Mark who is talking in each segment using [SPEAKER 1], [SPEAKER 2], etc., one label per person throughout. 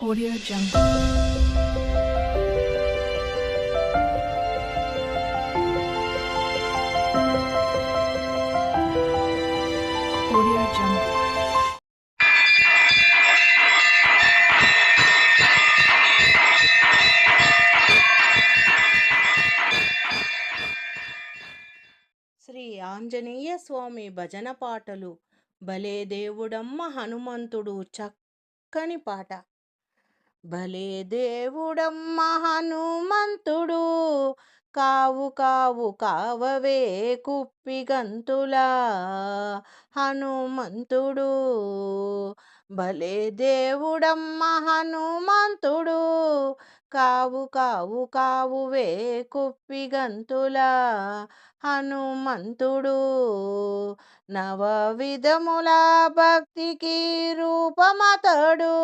[SPEAKER 1] Audio Jungle. Audio Jungle.
[SPEAKER 2] Shri Anjaneya స్వామి భజన పాటలు భలే దేవుడమ్మ హనుమంతుడు చక్కని పాట భలే దేవుడమ్మ హనుమంతుడు కావు కావు కావవే కుప్పిగంతులా హనుమంతుడు భలే దేవుడమ్మ హనుమంతుడు కావు కావు కావువే కుప్పిగంతుల హనుమంతుడు. నవ విధముల భక్తికి రూపమతడు.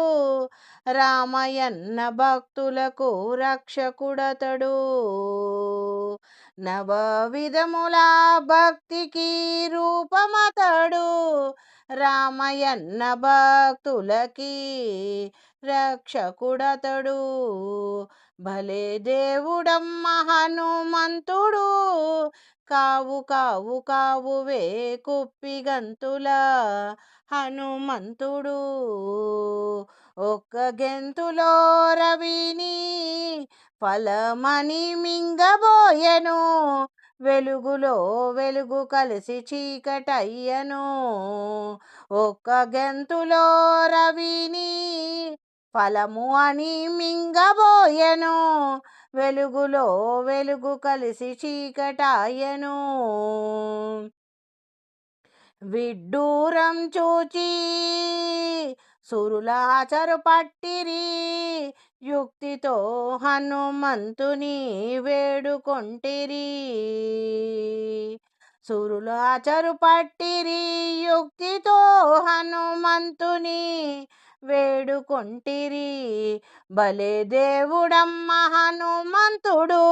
[SPEAKER 2] రామయన్న భక్తులకు రక్షకుడతడు. నవ విధముల భక్తికి రూపమతడు. రామయన్న భక్తులకి రక్షకుడతడు. భలే దేవుడమ్మ హనుమంతుడు. కావు కావు కావువే కుప్పిగంతుల హనుమంతుడు. ఒక్క గెంతులో రవిని ఫలమని మింగబోయెను. వెలుగులో వెలుగు కలిసి చీకటయ్యను. ఒక్క గెంతులో రవిని ఫలము అని మింగబోయెను. వెలుగులో వెలుగు కలిసి చీకటాయను విడ్డూరం చూచి సురులాచరు పట్టిరి. యుక్తితో హనుమంతుని వేడుకొంటిరి. సురులాచరు పట్టిరి. యుక్తితో హనుమంతుని వేడుకొంటిరి. భలే దేవుడమ్మ హనుమంతుడు.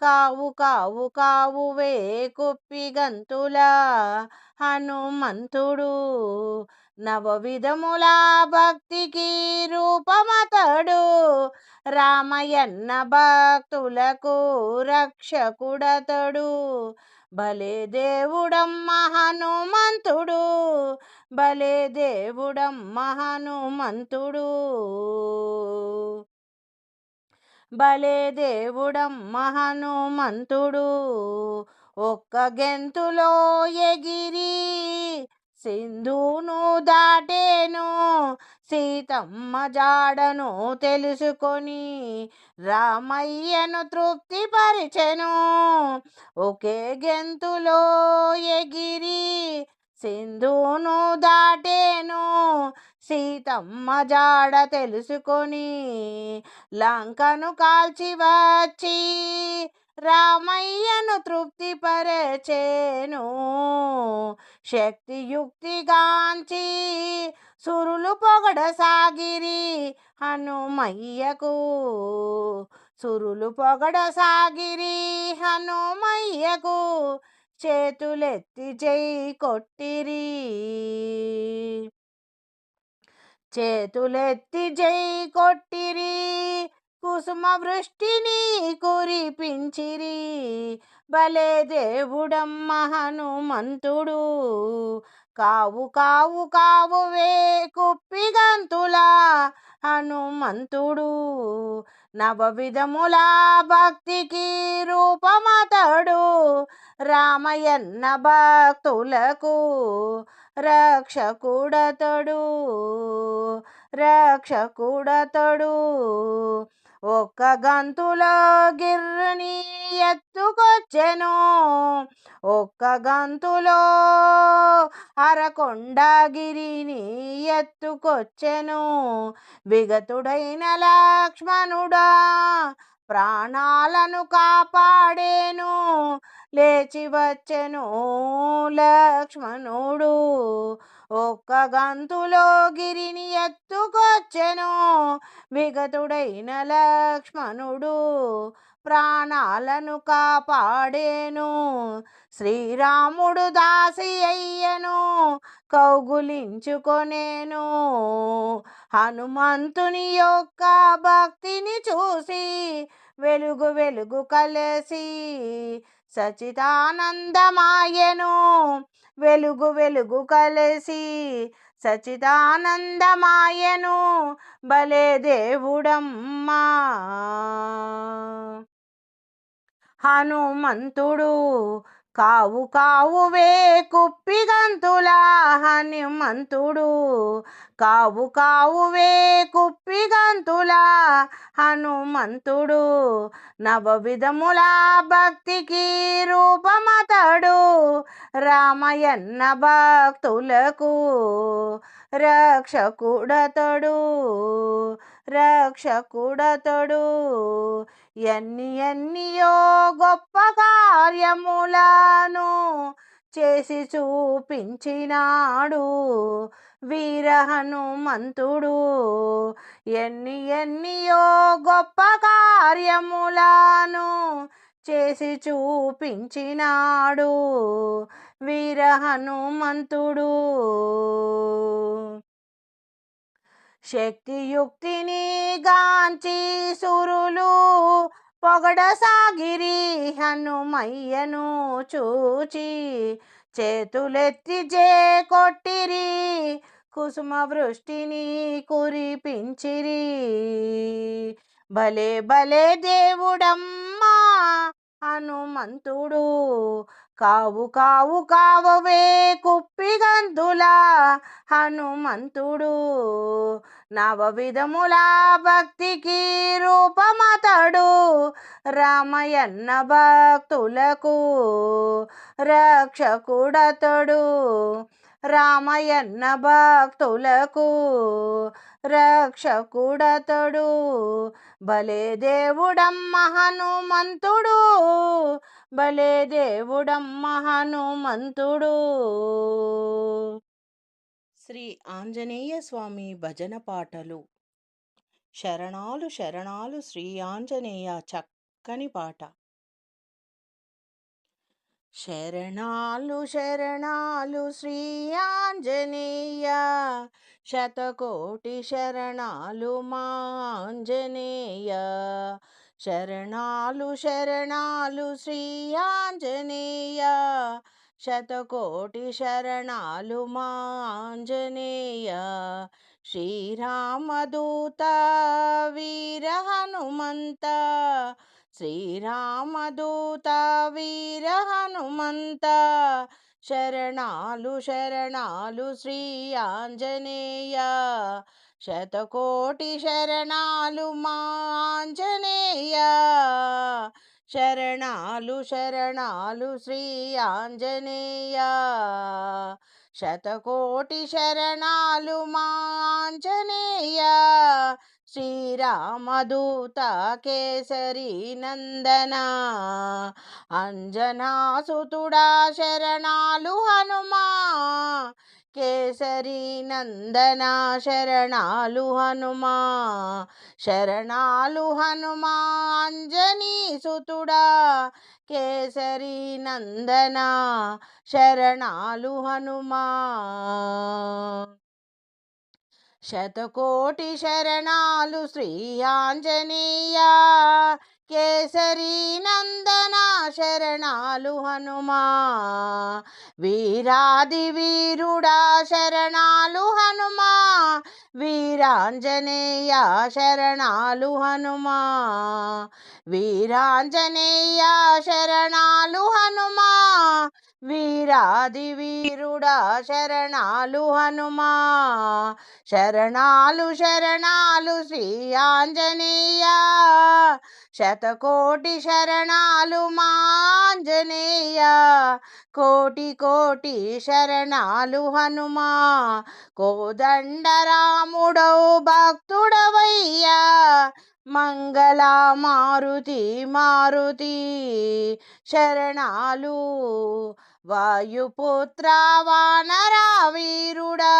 [SPEAKER 2] కావు కావు కావువే కుప్పిగంతుల హనుమంతుడు. నవవిధముల భక్తికి రూపమతడు. రామయన్న భక్తులకు రక్షకుడతడు. భలే దేవుడం మహనుమంతుడు. భలే దేవుడం మహనుమంతుడు. భలే దేవుడం మహనుమంతుడు. ఒక్క గెంతులో ఎగిరి సింధును దాటేను సీతమ్మ జాడను తెలుసుకొని రామయ్యను తృప్తిపరిచెను. ఒకే గెంతులో ఎగిరి సింధును దాటేను సీతమ్మ జాడ తెలుసుకొని లంకను కాల్చి వచ్చి రామయ్యను తృప్తిపరచేను. శక్తియుక్తిగాంచి సురులు పొగడసాగిరి హనుమయ్యకు. సురులు పొగడసాగిరి హనుమయ్యకు చేతులెత్తి చేయి కొట్టిరి. చేతులెత్తి జై కొట్టిరి కుసుమ వృష్టిని కురిపించిరి. భలే దేవుడమ్మ హనుమంతుడు. కావు కావు కావు వే కుప్పిగంతులా హనుమంతుడు. నవవిధముల భక్తికి రూపమతడు రామయన్న భక్తులకు రక్షకుడతడు. రక్షకుడతడు. ఒక్క గంతులో గిర్రని ఎత్తుకొచ్చెను. ఒక్క గంతులో అరకొండగిరిని ఎత్తుకొచ్చెను. విగతుడైన లక్ష్మణుడా ప్రాణాలను కాపాడేను. లేచి వచ్చెను లక్ష్మణుడు. ఒక్క గంతులో గిరిని ఎత్తుకొచ్చెను. విగతుడైన లక్ష్మణుడు ప్రాణాలను కాపాడేను. శ్రీరాముడు దాసి అయ్యను కౌగులించుకొనేను. హనుమంతుని యొక్క భక్తిని చూసి వెలుగు వెలుగు కలిసి సచిదానందమాయను. వెలుగు వెలుగు కలిసి సచిదానందమాయను. భలే దేవుడమ్మా! హనుమంతుడు కావు కావువే కుప్పిగంతుల హనుమంతుడు కావు కావువే కుప్పిగంతుల హనుమంతుడు నవవిధముల భక్తికి రూపమతడు రామయన్న భక్తులకు రక్షకుడతడు రక్షకుడతడు. ఎన్ని ఎన్నియో గొప్ప కార్యములను చేసి చూపించినాడు వీర హనుమంతుడు ఎన్ని ఎన్నియో గొప్ప కార్యములను చేసి చూపించినాడు వీర హనుమంతుడు శక్తియుక్తిని గాంచి సురులు పొగడసాగిరి హనుమయ్యను చూచి చేతులెత్తి జే కొట్టిరి కుసుమ వృష్టిని కురిపించిరి. భలే భలే దేవుడమ్మా హనుమంతుడు కావు కావు కావవే కుప్పిగంతుల హనుమంతుడు. నవవిధముల భక్తికి రామయన్న భక్తులకు రక్షకుడతడు. రామయన్న భక్తులకు రక్షకుడతడు. భలే దేవుడమ్మ హనుమంతుడు. భలే దేవుడమ్మ హనుమంతుడు. శ్రీ ఆంజనేయ స్వామి భజన పాటలు. శరణాలు శరణాలు శ్రీ ఆంజనేయ చక్కని పాట. శరణాలు శరణాలు శ్రీ ఆంజనేయ శతకోటి శరణాలు మా ఆంజనేయ. శరణాలు శరణాలు శ్రీ ఆంజనేయ శతకోటి శరణాలు మా ఆంజనేయ. శ్రీరామదూత వీర హనుమంత శ్రీరామదూత వీర హనుమంత. శరణాలు శరణాలు శ్రీ ఆంజనేయ. శతకోటి శరణాలు మా ఆంజనేయ. శరణాలు శరణాలు శ్రీ ఆంజనేయ. శతకోటి శరణాలు మా ఆంజనేయ. శ్రీరామదూత కేసరి నందన అంజనాసుతుడా శరణాలు హనుమా. కేసరి నందన శరణాలు హనుమా. శరణాలు హనుమా అంజనీ సుతుడా కేసరి నందన శరణాలు హనుమా. శతకోటి శరణాలు శ్రీ ఆంజనేయ కేసరి నందన శరణాలు హనుమా. వీరాది వీరుడా శరణాలు హనుమా. వీరాంజనేయ శరణాలు హనుమా. వీరాంజనేయ శరణాలు హనుమా. వీరాది వీరుడా శరణాలు హనుమా. శరణాలు శరణాలు శ్రీ ఆంజనేయ. శతకోటి శరణాలు మాంజనేయ. కోటి కోటి శరణాలు హనుమా. కోదండరాముడౌ భక్తుడవయ్యా. మంగళ మారుతి మారుతి. శరణాలు వాయుపుత్ర వానరా వీరుడా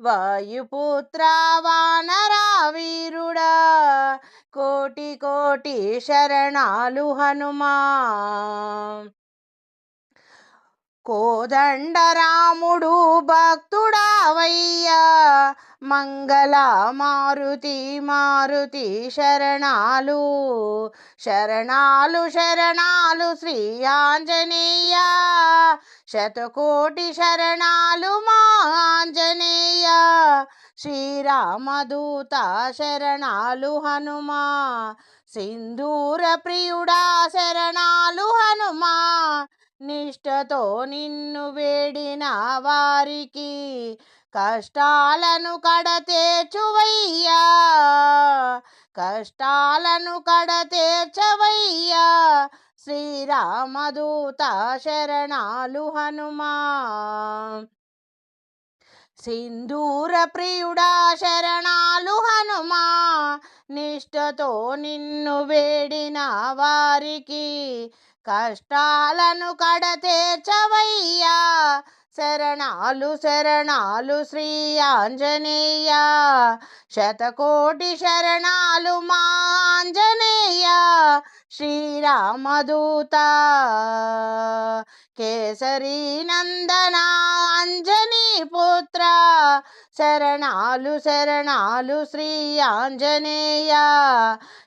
[SPEAKER 2] వాయుపుత్ర వానరా వీరుడా కోటి కోటి శరణాలు హనుమా. కోదండరాముడు భక్తుడావయ్యా. మంగళ మారుతి మారుతి శరణాలు శరణాలు శరణాలు శ్రీ ఆంజనేయ. శతకోటి శరణాలు మా ఆంజనేయ. శ్రీరామదూత శరణాలు హనుమా. సింధూర ప్రియుడా శరణాలు హనుమా. నిష్టతో నిన్ను వేడిన వారికి కష్టాలను కడతేర్చువయ్యా కష్టాలను కడతేర్చవయ్యా శ్రీరామదూత శరణాలు హనుమా. సింధూర ప్రియుడా శరణాలు హనుమా. నిష్టతో నిన్ను వేడిన వారికి కష్టాలను కడతేర్చవయ్యా శరణాలు శరణాలు శ్రీ ఆంజనేయ. శతకోటి శరణాలు మా ఆంజనేయ. శ్రీరామదూత. కేసరి నందన అంజనీ పుత్ర. శరణాలు శరణాలు శ్రీ ఆంజనేయ.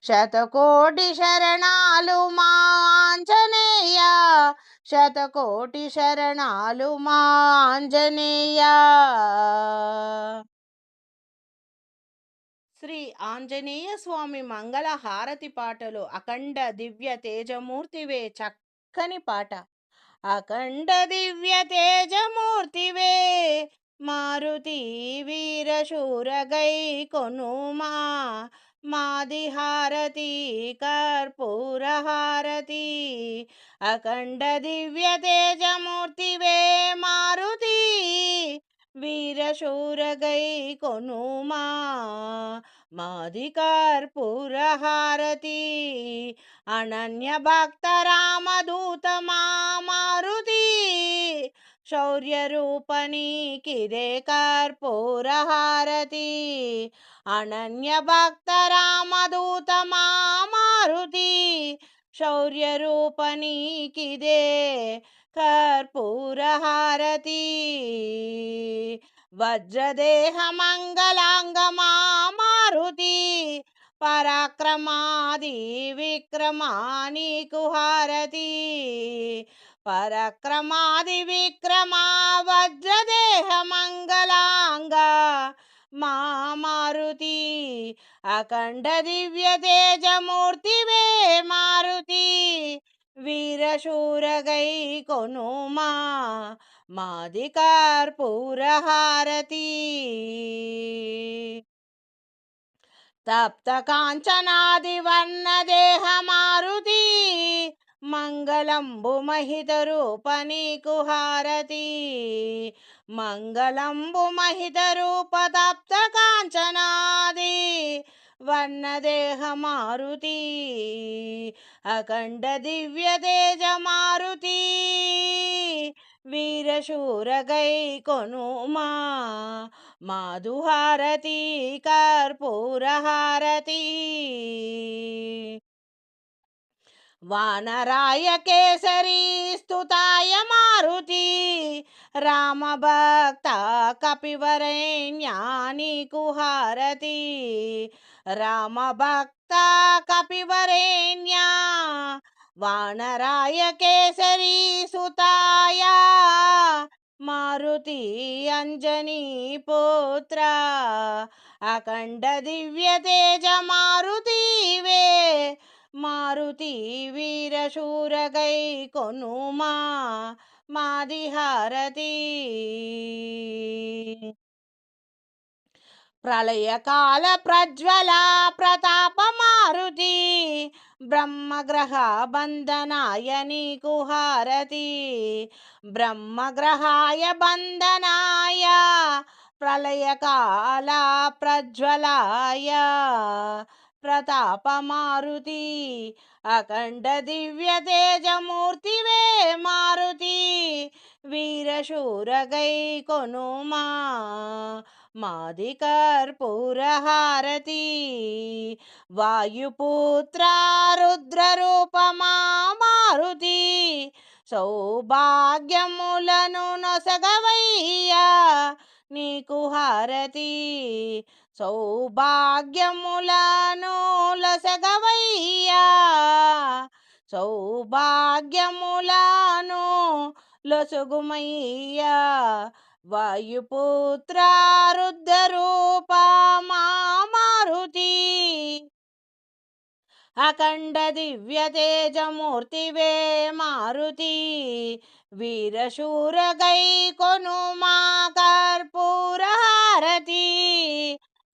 [SPEAKER 2] శతకోటి శరణాలు మా ఆంజనేయ. శతకోటి శరణాలు మా ఆంజనేయ. శ్రీ ఆంజనేయ స్వామి మంగళ హారతి పాటలు అఖండ దివ్య తేజమూర్తివే చక్కని పాట. అఖండ దివ్య తేజమూర్తివే మారుతి వీరశూరగై కొనుమా. मादिहारती कर्पूरहारती अखण्ड दिव्यतेजमूर्तिवे मारुती वीरशूरगै कोनूमा मादि कर्पूरहारती अनन्यभक्त मारुती కొనుమా మాది కర్పూర అనన్య భక్త రామదూత మారుతి శౌర్య రూపణి కిదే కర్పూర వజ్రదేహ మంగళాంగమా మారుతి పరాక్రమాది విక్రమాని కుహారతి పరక్రమాది విక్రమా వజ్రదేహ మంగళాంగ మా మారుతి అఖండ దివ్య తేజమూర్తివే మారుతి. వీరశూరగై కొనుమా మాది కర్పూరహారతి. తప్త కాంచనాది వర్ణ దేహ మారుతి. మంగళంబు మహిత రూప నీకు హారతి. మంగళంబు మహిత రూప తప్త కాంచనాది. వర్ణదేహ మారుతి. అఖండ దివ్య తేజ మారుతి. వీరశూరగై కొనుమా మాధుహారతి కర్పూరహారతి. వానరాయ కేసరి స్తుతాయ మారుతి రామభక్త కపివరేణ్యాని కుహారతి రామభక్త కపివరేణ్యా వానరాయ కేసరి సుతాయ మారుతి అంజనీ పుత్ర అఖండ దివ్య తేజ మారుతివే మారుతి వీరశూరగై కొనుమా మాదిహారతి. ప్రళయకాల ప్రజ్వల ప్రతాప మారుతి బ్రహ్మగ్రహ బంధనాయ నీకు హారతి బ్రహ్మగ్రహాయ బంధనాయ ప్రళయకాల ప్రజ్వలాయ. ప్రతాపమారుతి అఖండ దివ్య తేజమూర్తివే మారుతి వీరశూరగై కొనుమా మాది కర్పూరహారతి వాయుపుత్ర రుద్రరూపమా మారుతి సౌభాగ్యములను నొసగవయ్యా నీకు హారతి. సౌభాగ్యములను లొసగవయ్యా సౌభాగ్యములను లొసగుమయ్యా వాయుపుత్ర రుద్రరూపమా మారుతి అఖండ దివ్య తేజమూర్తివే మారుతి. వీరశూరగై కొను మా కర్పూరహారతి.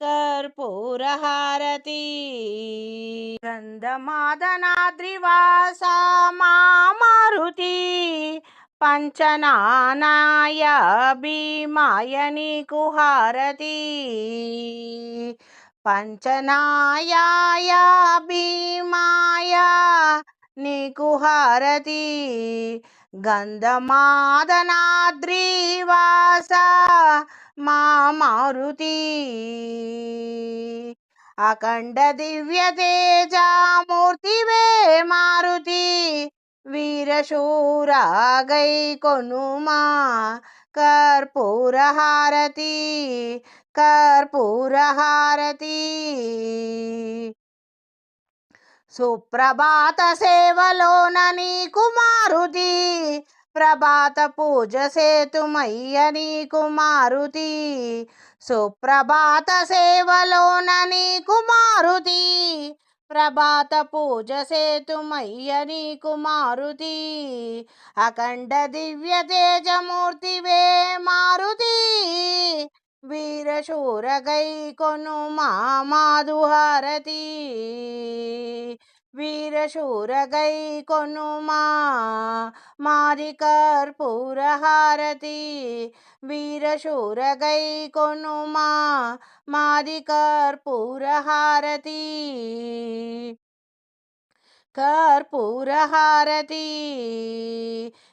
[SPEAKER 2] కర్పూరహారతి. గంధమాదనాద్రివాస మా మారుతి పంచనానాయ భీమాయ నీకు హారతి పంచనాయాయ భీమాయ నీకు హారతి గంధమాదనాద్రివాస మా మారుతి అఖండ దివ్య తేజామూర్తివే మారుతి. వీరశూరాగై కొనుమా కర్పూరహారతి కర్పూరహారతి. సుప్రభాత సేవలోన నీ కుమారుతి ప్రభాత పూజ సేతుమయ్య నీకు మారుతి. సుప్రభాత సేవలోన నీకు మారుతి. ప్రభాత పూజ సేతుమయ్య నీకు మారుతి. అఖండ దివ్య తేజమూర్తివే మారుతి. వీరశూరగై కొను మా మాధుహారతి. వీరశూరగై కొనుమా మా కర్పూరహారతి వీరశూరగై కొనుమా మా కర్పూరహారతి. కర్పూరహారతి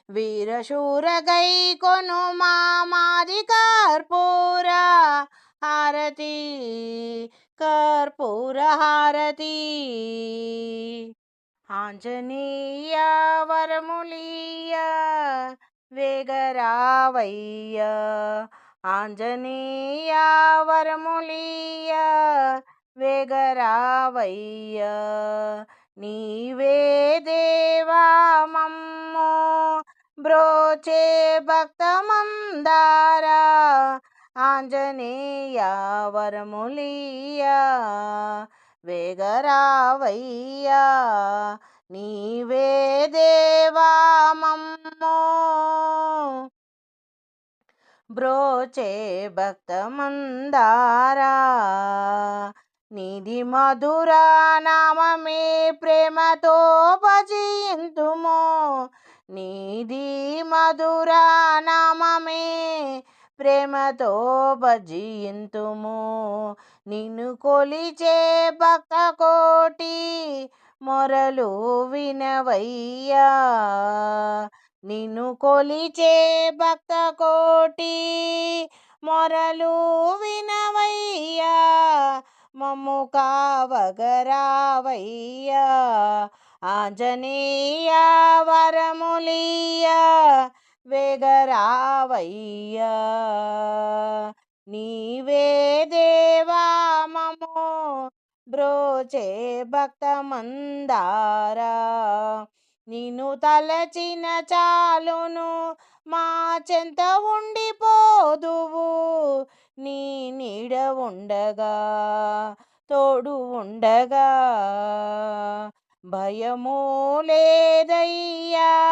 [SPEAKER 2] వీరశూరగై కొనుమా మాది కర్పూర హారతి కర్పూరహారతి. ఆంజనేయ వరములీయ వేగరావయ్య. ఆంజనేయ వరములీయ వేగరావయ్య. నీవే దేవా మమ్మో బ్రోచే భక్తమందారా. ఆంజనేయ వరములీయ వేగరావయ్యా నీవే దేవా మమ్మో. బ్రోచే భక్తమందారా నిధి మధుర నామమే ప్రేమతో భజింతుము. నిధి మధుర నామమే ప్రేమతో భజింతుము. నిన్ను కొలిచే భక్త కోటి మొరలు వినవయ్యా. నిన్ను కొలిచే భక్త కోటి మొరలు వినవయ్యా. మమ్ము కావగరావయ్యా. ఆంజనేయ వరములియ వేగరావయ్యా. నీవే దేవా మమో బ్రోచే భక్తమందారా. నిన్ను తలచిన చాలును మా చెంత ఉండిపోదువు. నీ నీడ ఉండగా తోడు ఉండగా. భయము లేదయ్యా.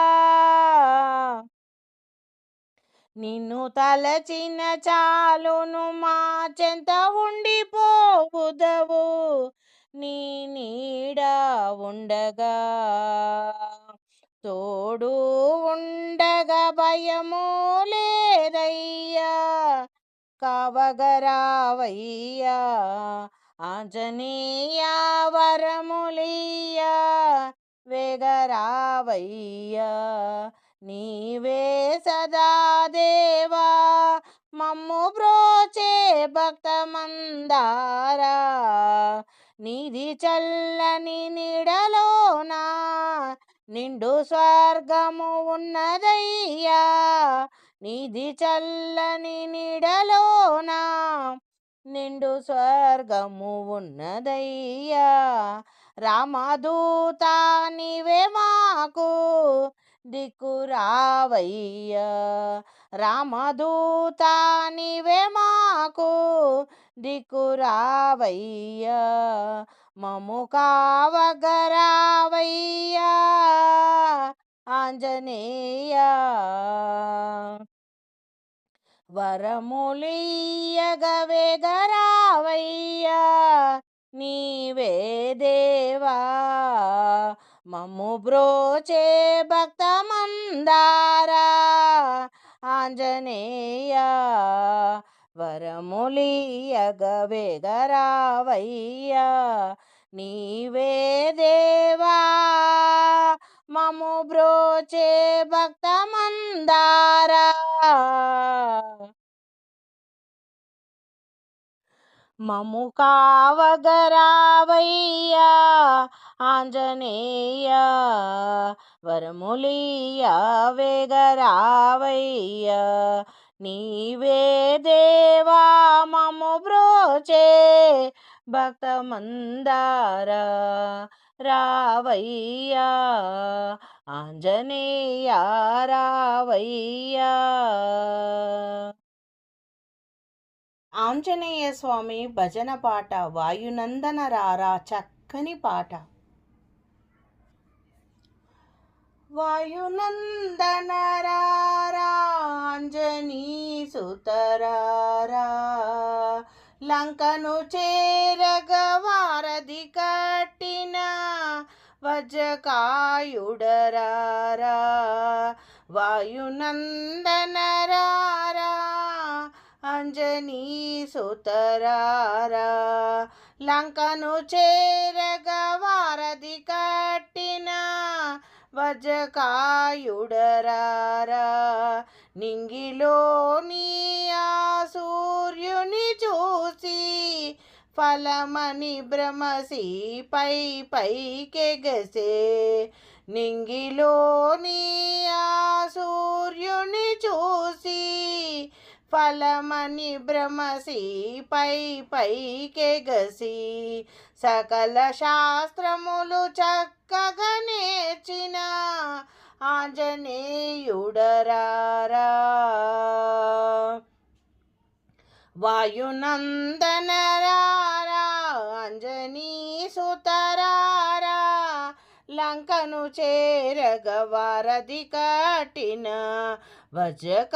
[SPEAKER 2] నిన్ను తలచిన చాలును మా చెంత ఉండిపోవుదవు. నీ నీడ ఉండగా తోడు ఉండగా భయము లేదయ్యా. కావగరావయ్యా ఆంజనేయ వరములియ వేగరావయ్యా. నీవే సదా దేవా మమ్ము బ్రోచే భక్త మందారా నిధి చల్లని నీడలోనా నిండు స్వర్గము ఉన్నదయ్యా. నిధి చల్లని నీడలోనా నిండు స్వర్గము ఉన్నదయ్యా. రామదూత నీవే మాకు దిక్కురావయ్యా రామదూత నీవే మాకు దిక్కురావయ్యా మము కావగరావయ్యా. ఆంజనేయ వరములియగవేగరావయ్యా నీవే దేవా. మమ్ము బ్రోచే భక్త మందారా ఆంజనేయ వరములియగవేగరావయ్యా నీవే దేవా మము బ్రోచే భక్త మందారా మము కావగరావయ్యా ఆంజనేయ వరములీయ వేగరావయ్య నీవే దేవా మము బ్రోచే భక్త మందార రావయ్యా ఆంజనేయ రావయ్యా. ఆంజనేయ స్వామి భజన పాట వాయునందన రారా చక్కని పాట. వాయునందనరారాంజనీ సుతరారా లంకను చేరగ వారధి కట్టిన వజకాయుడరారా వాయునందనరారా అంజనీ సుతరారా లంకను చేరగా వజ్రకాయుడరారా నింగిలోని ఆ సూర్యుని చూసి ఫలమని భ్రమసి పై పైకెగసే నింగిలోని ఆ సూర్యుని చూసి ఫలమని భ్రమసి పై పైకెగసి సకల శాస్త్రములు చక్కగా నేర్చిన ఆంజనేయుడరారా. వాయునందనరా లంకను చేరగవారది కాటిన వజకాయుడరారా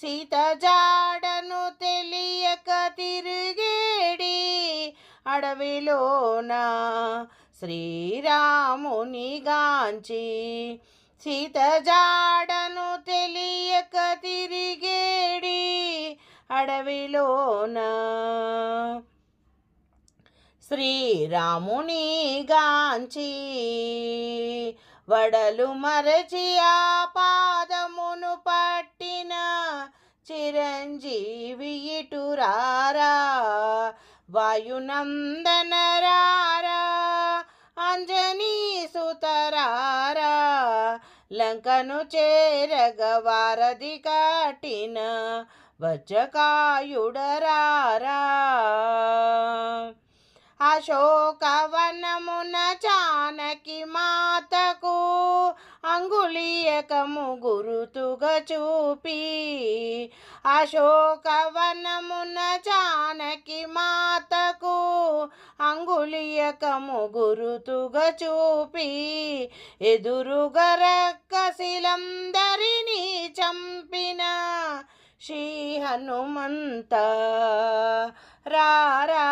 [SPEAKER 2] సీత జాడను తెలియక తిరిగేడి అడవిలోన శ్రీరాముని గాంచి. సీత జాడను తెలియక తిరిగేడి అడవిలోన శ్రీరాముని గాంచి వడలు మరచి ఆ పాదమును పట్టిన చిరంజీవి ఇటురారా? వాయునందనరారా? అంజనీ సుతరారా? లంకను చేరగవారది కాటిన కట్టిన వజ్రకాయుడరారా? అశోకవనమున చానకి మాతకు అంగుళీయకము గురుతుగా చూపి. అశోకవనమున చానకి మాతకు అంగుళీయకము గురుతుగా చూపి. ఎదురుగా రక్కసిలందరినీ చంపిన శ్రీ హనుమంత రారా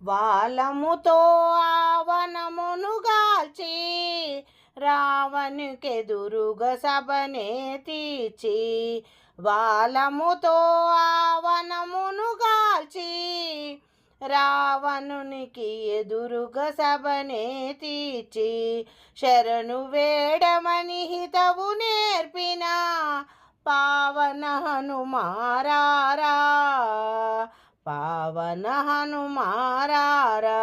[SPEAKER 2] వాలముతో ఆవనమును గాల్చి రావణుకెదురుగా సభనే తీర్చి వాలముతో ఆవనమును గాల్చి రావణునికి ఎదురుగా సభనే తీర్చి శరణు వేడమని హితవు నేర్పినా పావన హనుమారారా పావన హనుమారారా.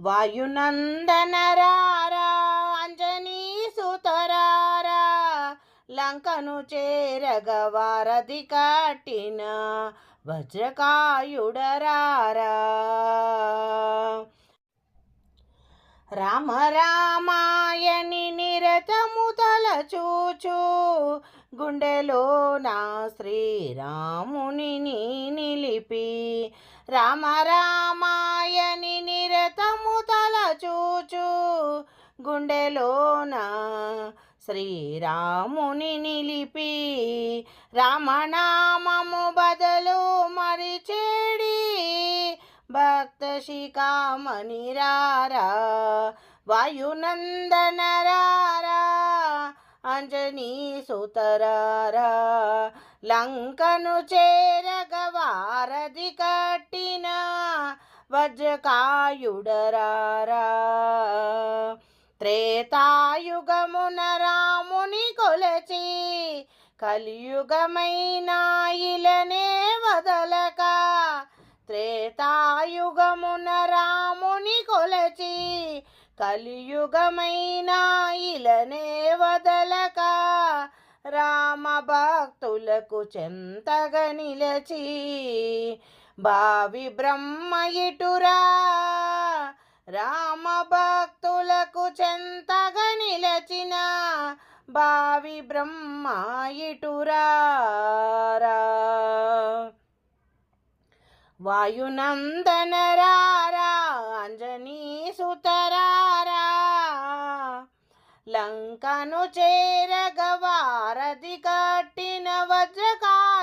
[SPEAKER 2] వాయునందనరారా అంజనీ సుతరారా లంకను చేరగ కాటిన వజ్రకాయుడరారా. రామ రామాయణి నిరతము తలచూచు. గుండెలో నా శ్రీరాముని నిలిపి. రామ రామాయని నిరతము తలచూచు. గుండెలో నా శ్రీరాముని నిలిపి. రామనామము బదులు మరిచేడి. భక్త శిఖామణిరారా వాయునందనరారా అంజనీ సుతరారా లంకను చేరగవారధి కట్టిన వజ్రకాయుడరారా త్రేతాయుగమున రాముని కొలచి కలియుగమైన ఇలనే వదలక త్రేతాయుగమున రాముని కొలచి కలియుగమైన ఇలనే వదలక రామ భక్తులకు చెంతగ నిలచి భావి బ్రహ్మ ఇటురా రామ భక్తులకు చెంతగ నిలచిన భావి బ్రహ్మ ఇటురారా వాయునందనరారా అంజనీ లంకను చేరగవారధి కట్టిన వజ్రకాయుడరారా.